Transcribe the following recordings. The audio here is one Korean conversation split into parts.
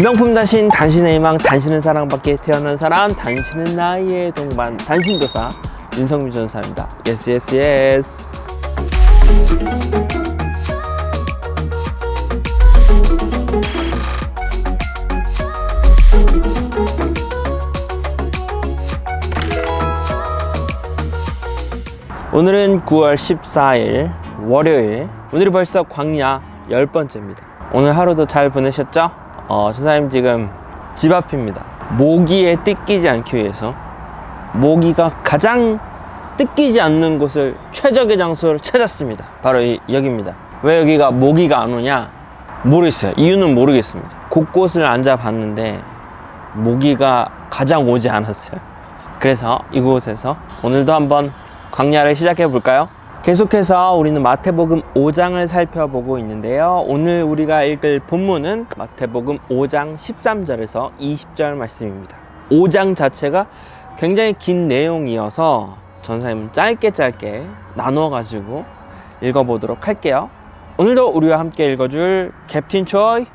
명품 단신, 단신의 희망, 단신은 사랑받게 태어난 사람, 단신은 나의 동반, 단신도사 윤성민 전사입니다. 예스 예스 예스. 오늘은 9월 14일 월요일. 오늘이 벌써 광야 열 번째입니다. 오늘 하루도 잘 보내셨죠? 어, 선사님 지금 집 앞입니다. 모기에 뜯기지 않기 위해서 모기가 가장 뜯기지 않는 곳을 최적의 장소를 찾았습니다. 바로 이, 여기입니다. 왜 여기가 모기가 안 오냐? 모르겠어요. 이유는 모르겠습니다. 곳곳을 앉아봤는데 모기가 가장 오지 않았어요. 그래서 이곳에서 오늘도 한번 광야를 시작해 볼까요? 계속해서 우리는 마태복음 5장을 살펴보고 있는데요. 오늘 우리가 읽을 본문은 마태복음 5장 13절에서 20절 말씀입니다. 5장 자체가 굉장히 긴 내용이어서 전사님 짧게 짧게 나눠 가지고 읽어보도록 할게요. 오늘도 우리와 함께 읽어줄 캡틴 초이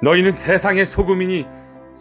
너희는 세상의 소금이니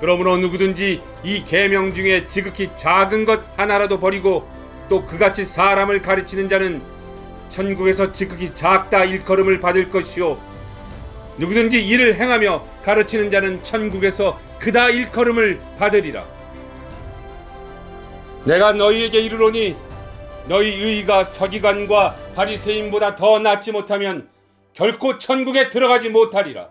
그러므로 누구든지 이 계명 중에 지극히 작은 것 하나라도 버리고 또 그같이 사람을 가르치는 자는 천국에서 지극히 작다 일컬음을 받을 것이요 누구든지 이를 행하며 가르치는 자는 천국에서 그다 일컬음을 받으리라 내가 너희에게 이르노니 너희 의가 서기관과 바리새인보다 더 낫지 못하면 결코 천국에 들어가지 못하리라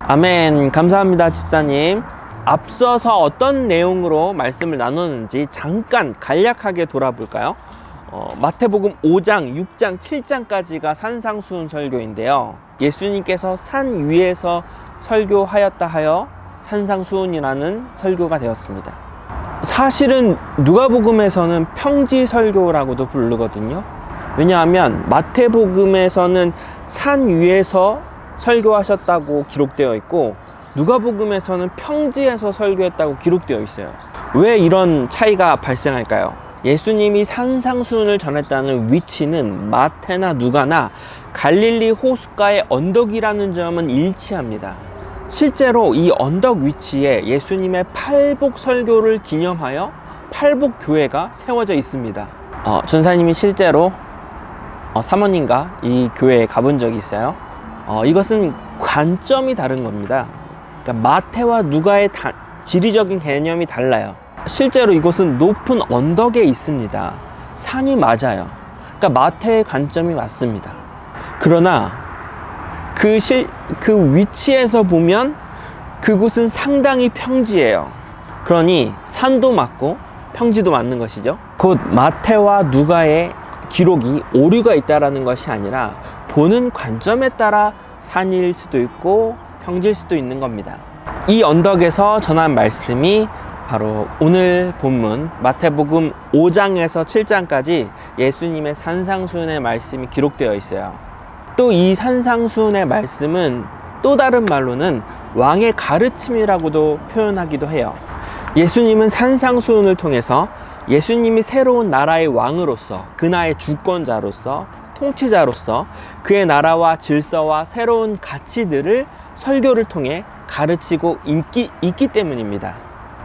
아멘. 감사합니다, 집사님. 앞서서 어떤 내용으로 말씀을 나눴는지 잠깐 간략하게 돌아볼까요? 어, 마태복음 5장, 6장, 7장까지가 산상수훈 설교인데요. 예수님께서 산 위에서 설교하였다 하여 산상수훈이라는 설교가 되었습니다. 사실은 누가복음에서는 평지 설교라고도 부르거든요. 왜냐하면 마태복음에서는 산 위에서 설교하셨다고 기록되어 있고 누가복음에서는 평지에서 설교했다고 기록되어 있어요. 왜 이런 차이가 발생할까요? 예수님이 산상수훈을 전했다는 위치는 마태나 누가나 갈릴리 호숫가의 언덕이라는 점은 일치합니다. 실제로 이 언덕 위치에 예수님의 팔복 설교를 기념하여 팔복 교회가 세워져 있습니다. 어, 전사님이 실제로 어, 사모님과 이 교회에 가본 적이 있어요. 어, 이것은 관점이 다른 겁니다. 그러니까 마태와 누가의 다, 지리적인 개념이 달라요. 실제로 이곳은 높은 언덕에 있습니다. 산이 맞아요. 그러니까 마태의 관점이 맞습니다. 그러나 그, 실, 그 위치에서 보면 그곳은 상당히 평지예요. 그러니 산도 맞고 평지도 맞는 것이죠. 곧 마태와 누가의 기록이 오류가 있다라는 것이 아니라 보는 관점에 따라 산일 수도 있고 평지일 수도 있는 겁니다. 이 언덕에서 전한 말씀이 바로 오늘 본문 마태복음 5장에서 7장까지 예수님의 산상수훈의 말씀이 기록되어 있어요. 또 이 산상수훈의 말씀은 또 다른 말로는 왕의 가르침이라고도 표현하기도 해요. 예수님은 산상수훈을 통해서 예수님이 새로운 나라의 왕으로서 그 나라의 주권자로서 통치자로서 그의 나라와 질서와 새로운 가치들을 설교를 통해 가르치고 있기, 있기 때문입니다.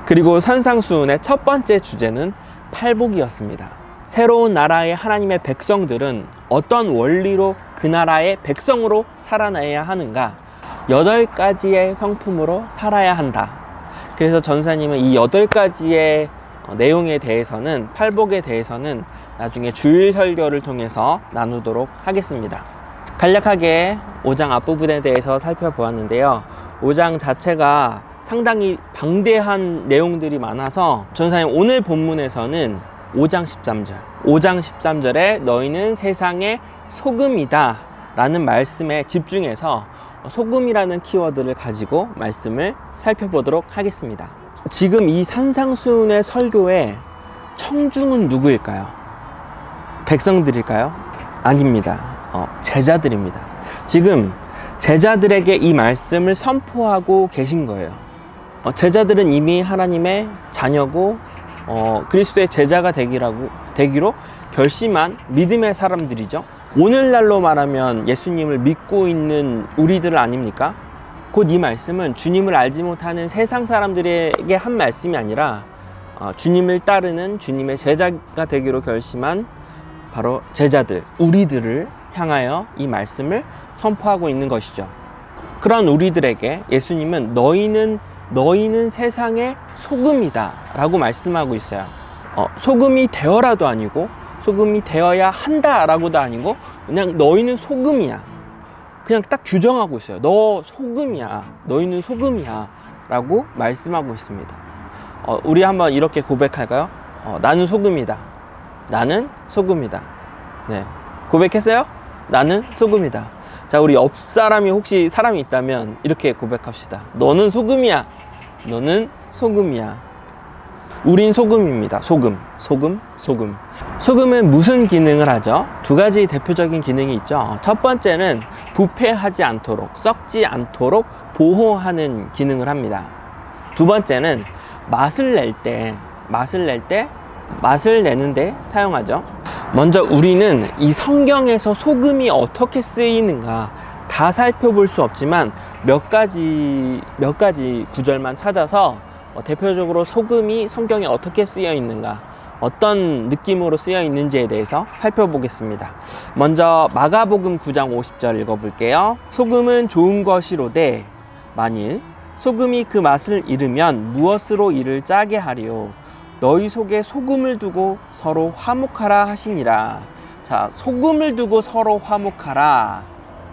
그리고 산상수훈의 첫 번째 주제는 팔복이었습니다. 새로운 나라의 하나님의 백성들은 어떤 원리로 그 나라의 백성으로 살아내야 하는가? 여덟 가지의 성품으로 살아야 한다. 그래서 전사님은 이 여덟 가지의 어, 내용에 대해서는 팔복에 대해서는 나중에 주일 설교를 통해서 나누도록 하겠습니다. 간략하게 5장 앞부분에 대해서 살펴보았는데요. 5장 자체가 상당히 방대한 내용들이 많아서 전사님 오늘 본문에서는 5장 13절 5장 13절에 너희는 세상의 소금이다 라는 말씀에 집중해서 소금이라는 키워드를 가지고 말씀을 살펴보도록 하겠습니다. 지금 이 산상수훈의 설교에 청중은 누구일까요? 백성들일까요? 아닙니다. 어, 제자들입니다. 지금 제자들에게 이 말씀을 선포하고 계신 거예요. 어, 제자들은 이미 하나님의 자녀고 어, 그리스도의 제자가 되기라고 되기로 결심한 믿음의 사람들이죠. 오늘날로 말하면 예수님을 믿고 있는 우리들 아닙니까? 곧 이 말씀은 주님을 알지 못하는 세상 사람들에게 한 말씀이 아니라 어, 주님을 따르는 주님의 제자가 되기로 결심한 바로 제자들, 우리들을 향하여 이 말씀을 선포하고 있는 것이죠. 그런 우리들에게 예수님은 너희는 너희는 세상의 소금이다라고 말씀하고 있어요. 어, 소금이 되어라도 아니고 소금이 되어야 한다라고도 아니고 그냥 너희는 소금이야. 그냥 딱 규정하고 있어요. 너 소금이야. 너희는 소금이야라고 말씀하고 있습니다. 어, 우리 한번 이렇게 고백할까요? 어, 나는 소금이다. 나는 소금이다. 네. 고백했어요? 나는 소금이다. 자, 우리 옆 사람이 혹시 사람이 있다면 이렇게 고백합시다. 너는 소금이야. 너는 소금이야. 우린 소금입니다. 소금. 소금, 소금. 소금은 무슨 기능을 하죠? 두 가지 대표적인 기능이 있죠. 첫 번째는 부패하지 않도록, 썩지 않도록 보호하는 기능을 합니다. 두 번째는 맛을 낼 때, 맛을 낼 때, 맛을 내는데 사용하죠. 먼저 우리는 이 성경에서 소금이 어떻게 쓰이는가 다 살펴볼 수 없지만 몇 가지 몇 가지 구절만 찾아서 어, 대표적으로 소금이 성경에 어떻게 쓰여 있는가 어떤 느낌으로 쓰여 있는지에 대해서 살펴보겠습니다. 먼저 마가복음 9장 50절 읽어볼게요. 소금은 좋은 것이로되 만일 소금이 그 맛을 잃으면 무엇으로 이를 짜게 하리요 너희 속에 소금을 두고 서로 화목하라 하시니라. 자, 소금을 두고 서로 화목하라.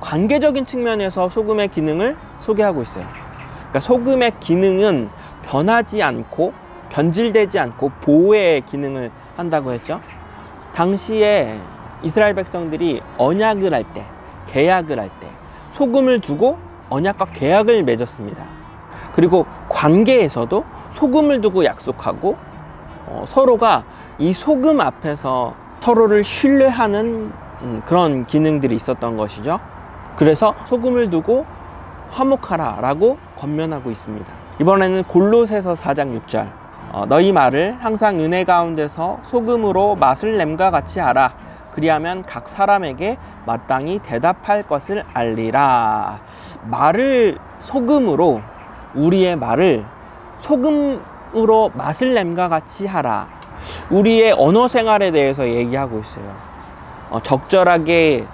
관계적인 측면에서 소금의 기능을 소개하고 있어요. 그러니까 소금의 기능은 변하지 않고 변질되지 않고 보호의 기능을 한다고 했죠. 당시에 이스라엘 백성들이 언약을 할 때, 계약을 할 때 소금을 두고 언약과 계약을 맺었습니다. 그리고 관계에서도 소금을 두고 약속하고 어, 서로가 이 소금 앞에서 서로를 신뢰하는 음, 그런 기능들이 있었던 것이죠. 그래서 소금을 두고 화목하라 라고 권면하고 있습니다. 이번에는 골로새서 4장 6절. 어, 너희 말을 항상 은혜 가운데서 소금으로 맛을 냄과 같이 하라. 그리하면 각 사람에게 마땅히 대답할 것을 알리라. 말을 소금으로 우리의 말을 소금 으로 맛을 냄과 같이 하라. 우리의 언어 생활에 대해서 얘기하고 있어요. 어, 적절하게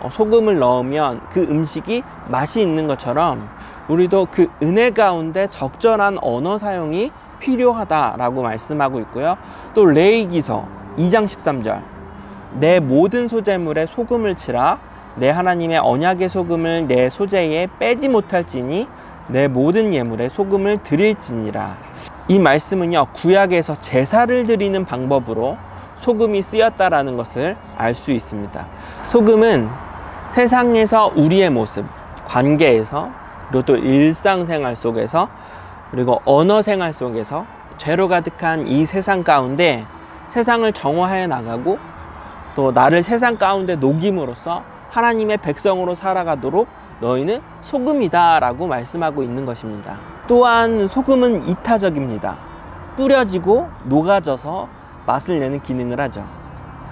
어, 소금을 넣으면 그 음식이 맛이 있는 것처럼 우리도 그 은혜 가운데 적절한 언어 사용이 필요하다라고 말씀하고 있고요. 또 레이기서 2장 13절. 내 모든 소재물에 소금을 치라. 내 하나님의 언약의 소금을 내 소재에 빼지 못할지니 내 모든 예물에 소금을 드릴지니라. 이 말씀은요, 구약에서 제사를 드리는 방법으로 소금이 쓰였다라는 것을 알 수 있습니다. 소금은 세상에서 우리의 모습, 관계에서, 그리고 또 일상생활 속에서, 그리고 언어 생활 속에서 죄로 가득한 이 세상 가운데 세상을 정화해 나가고 또 나를 세상 가운데 녹임으로써 하나님의 백성으로 살아가도록 너희는 소금이다라고 말씀하고 있는 것입니다. 또한 소금은 이타적입니다. 뿌려지고 녹아져서 맛을 내는 기능을 하죠.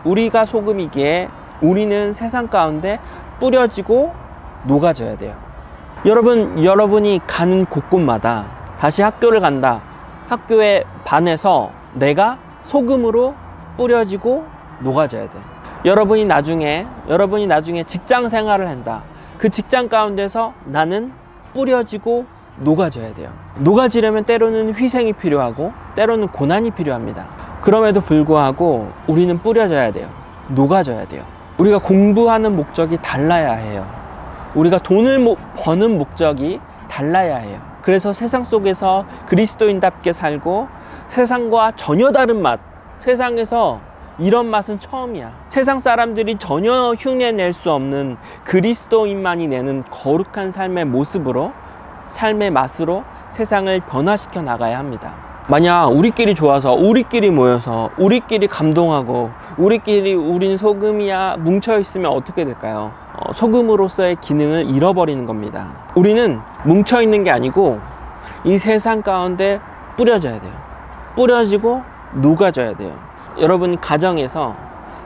우리가 소금이기에 우리는 세상 가운데 뿌려지고 녹아져야 돼요. 여러분, 여러분이 가는 곳곳마다 다시 학교를 간다. 학교에 반해서 내가 소금으로 뿌려지고 녹아져야 돼. 여러분이 나중에 여러분이 나중에 직장 생활을 한다. 그 직장 가운데서 나는 뿌려지고 녹아져야 돼요. 녹아지려면 때로는 희생이 필요하고 때로는 고난이 필요합니다. 그럼에도 불구하고 우리는 뿌려져야 돼요. 녹아져야 돼요. 우리가 공부하는 목적이 달라야 해요. 우리가 돈을 모- 버는 목적이 달라야 해요. 그래서 세상 속에서 그리스도인답게 살고 세상과 전혀 다른 맛, 세상에서 이런 맛은 처음이야. 세상 사람들이 전혀 흉내낼 수 없는 그리스도인만이 내는 거룩한 삶의 모습으로, 삶의 맛으로 세상을 변화시켜 나가야 합니다. 만약 우리끼리 좋아서, 우리끼리 모여서, 우리끼리 감동하고, 우리끼리 우린 소금이야 뭉쳐 있으면 어떻게 될까요? 어, 소금으로서의 기능을 잃어버리는 겁니다. 우리는 뭉쳐 있는 게 아니고 이 세상 가운데 뿌려져야 돼요. 뿌려지고 녹아져야 돼요. 여러분 가정에서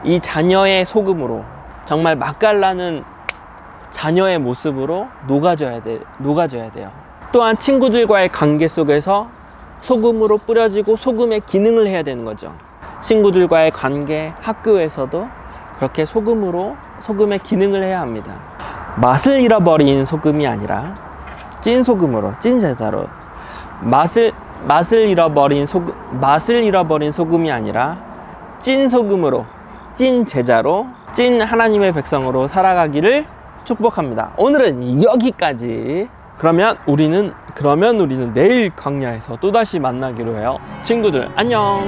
이 자녀의 소금으로 정말 맛깔나는 자녀의 모습으로 녹아져야 돼, 녹아져야 돼요. 또한 친구들과의 관계 속에서 소금으로 뿌려지고 소금의 기능을 해야 되는 거죠. 친구들과의 관계, 학교에서도 그렇게 소금으로 소금의 기능을 해야 합니다. 맛을 잃어버린 소금이 아니라 찐 소금으로, 찐 제자로 맛을 맛을 잃어버린 소금 맛을 잃어버린 소금이 아니라 찐 소금으로, 찐 제자로, 찐 하나님의 백성으로 살아가기를 축복합니다. 오늘은 여기까지. 그러면 우리는 그러면 우리는 내일 광야에서 또 다시 만나기로 해요. 친구들 안녕.